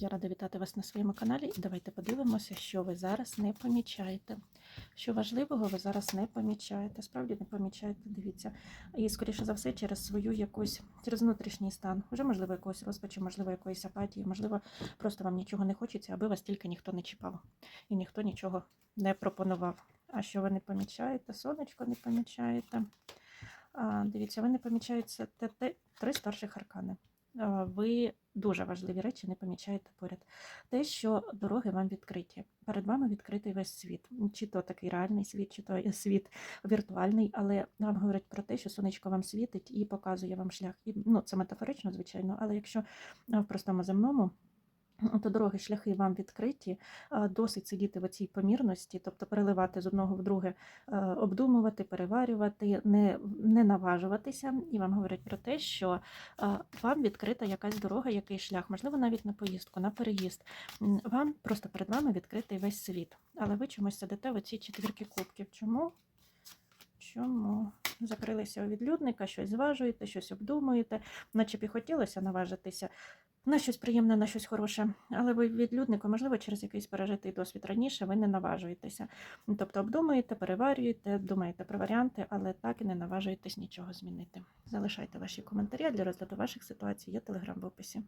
Я рада вітати вас на своєму каналі. І давайте подивимося, що ви зараз не помічаєте. Що важливого ви зараз не помічаєте. Справді не помічаєте, дивіться. І, скоріше за все, через свою якусь, через внутрішній стан. Вже, можливо, якогось розпачу, можливо, якоїсь апатії, можливо, просто вам нічого не хочеться, аби вас тільки ніхто не чіпав. І ніхто нічого не пропонував. А що ви не помічаєте? Сонечко не помічаєте. А, дивіться, ви не помічаєте те- те- три старших аркани. Ви дуже важливі речі не помічаєте поряд. Те, що дороги вам відкриті. Перед вами відкритий весь світ. Чи то такий реальний світ, чи то світ віртуальний, але вам говорять про те, що сонечко вам світить і показує вам шлях. І, ну, це метафорично, звичайно, але якщо в простому земному. То дороги, шляхи вам відкриті, досить сидіти в цій помірності, тобто переливати з одного в друге, е, обдумувати, переварювати, не, не наважуватися. І вам говорять про те, що е, вам відкрита якась дорога, який шлях, можливо, навіть на поїздку, на переїзд. Вам просто перед вами відкритий весь світ. Але ви чомусь сидите в оцій четвірки кубків. Чому? Чому? Закрилися у відлюдника, щось зважуєте, щось обдумуєте, наче б і хотілося наважитися на щось приємне, на щось хороше, але ви відлюднику, можливо, через якийсь пережитий досвід раніше ви не наважуєтеся. Тобто обдумуєте, переварюєте, думаєте про варіанти, але так і не наважуєтесь нічого змінити. Залишайте ваші коментарі для розгляду ваших ситуацій. Є телеграм в описі.